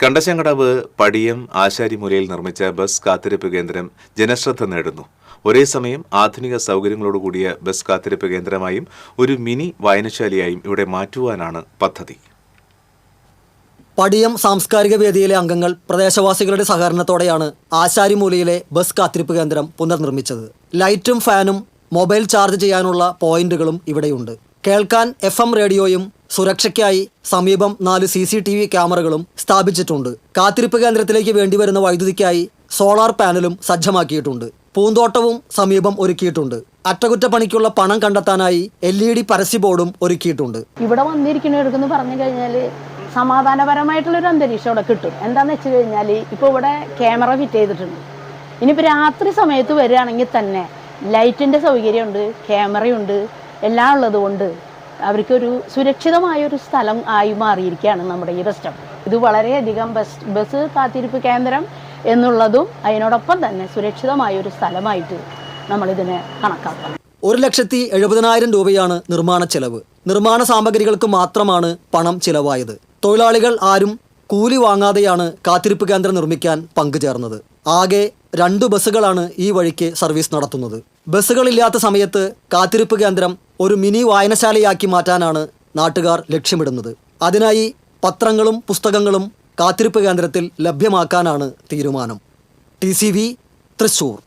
കണ്ടശങ്കടവ് പടിയം ആശാരിമുലയിൽ നിർമ്മിച്ച ബസ് കാത്തിരിപ്പ് കേന്ദ്രം ജനശ്രദ്ധ നേടുന്നു. ഒരേ സമയം ആധുനിക സൗകര്യങ്ങളോടുകൂടിയ ബസ് കാത്തിരിപ്പ് കേന്ദ്രമായും ഒരു മിനി വായനശാലയായും ഇവിടെ മാറ്റുവാനാണ് പദ്ധതി. പടിയം സാംസ്കാരിക വേദിയിലെ അംഗങ്ങൾ പ്രദേശവാസികളുടെ സഹകരണത്തോടെയാണ് ആശാരിമൂലയിലെ ബസ് കാത്തിരിപ്പ് കേന്ദ്രം പുനർനിർമ്മിച്ചത്. ലൈറ്റും ഫാനും മൊബൈൽ ചാർജ് ചെയ്യാനുള്ള പോയിന്റുകളും ഇവിടെയുണ്ട്. കേൾക്കാൻ എഫ് എം റേഡിയോയും സുരക്ഷയ്ക്കായി സമീപം നാല് സി സി ടി വി ക്യാമറകളും സ്ഥാപിച്ചിട്ടുണ്ട്. കാത്തിരിപ്പ് കേന്ദ്രത്തിലേക്ക് വേണ്ടിവരുന്ന വൈദ്യുതിക്കായി സോളാർ പാനലും സജ്ജമാക്കിയിട്ടുണ്ട്. പൂന്തോട്ടവും സമീപം ഒരുക്കിയിട്ടുണ്ട്. അറ്റകുറ്റപ്പണിക്കുള്ള പണം കണ്ടെത്താനായി എൽ ഇ ഡി പരസ്യ ബോർഡും ഒരുക്കിയിട്ടുണ്ട്. ഇവിടെ വന്നിരിക്കുന്നവർക്കെന്ന് പറഞ്ഞു കഴിഞ്ഞാൽ സമാധാനപരമായിട്ടുള്ളൊരു അന്തരീക്ഷം ഇവിടെ കിട്ടും. എന്താന്ന് വെച്ച് കഴിഞ്ഞാൽ ഇപ്പോൾ ഇവിടെ ക്യാമറ ഫിറ്റ് ചെയ്തിട്ടുണ്ട്. ഇനിയിപ്പോൾ രാത്രി സമയത്ത് വരികയാണെങ്കിൽ തന്നെ ലൈറ്റിന്റെ സൗകര്യമുണ്ട് ക്യാമറയുണ്ട് എല്ലാം ഉള്ളത് കൊണ്ട് അവർക്കൊരു സുരക്ഷിതമായൊരു സ്ഥലം ആയി മാറിയിരിക്കുകയാണ് നമ്മുടെ ഈ ബസ് സ്റ്റോപ്പ് ഇത് വളരെയധികം ബസ് ബസ് കാത്തിരിപ്പ് കേന്ദ്രം എന്നുള്ളതും അതിനോടൊപ്പം തന്നെ സുരക്ഷിതമായൊരു സ്ഥലമായിട്ട് നമ്മളിതിനെ കണക്കാക്കണം ഒരു ലക്ഷത്തി എഴുപതിനായിരം രൂപയാണ് നിർമ്മാണ ചെലവ്. നിർമ്മാണ സാമഗ്രികൾക്ക് മാത്രമാണ് പണം ചിലവായത്. തൊഴിലാളികൾ ആരും കൂലി വാങ്ങാതെയാണ് കാത്തിരിപ്പ് കേന്ദ്രം നിർമ്മിക്കാൻ പങ്കുചേർന്നത്. ആകെ രണ്ട് ബസ്സുകളാണ് ഈ വഴിക്ക് സർവീസ് നടത്തുന്നത്. ബസ്സുകളില്ലാത്ത സമയത്ത് കാത്തിരിപ്പ് കേന്ദ്രം ഒരു മിനി വായനശാലയാക്കി മാറ്റാനാണ് നാട്ടുകാർ ലക്ഷ്യമിടുന്നത്. അതിനായി പത്രങ്ങളും പുസ്തകങ്ങളും കാത്തിരിപ്പ് കേന്ദ്രത്തിൽ ലഭ്യമാക്കാനാണ് തീരുമാനം. ടി തൃശൂർ.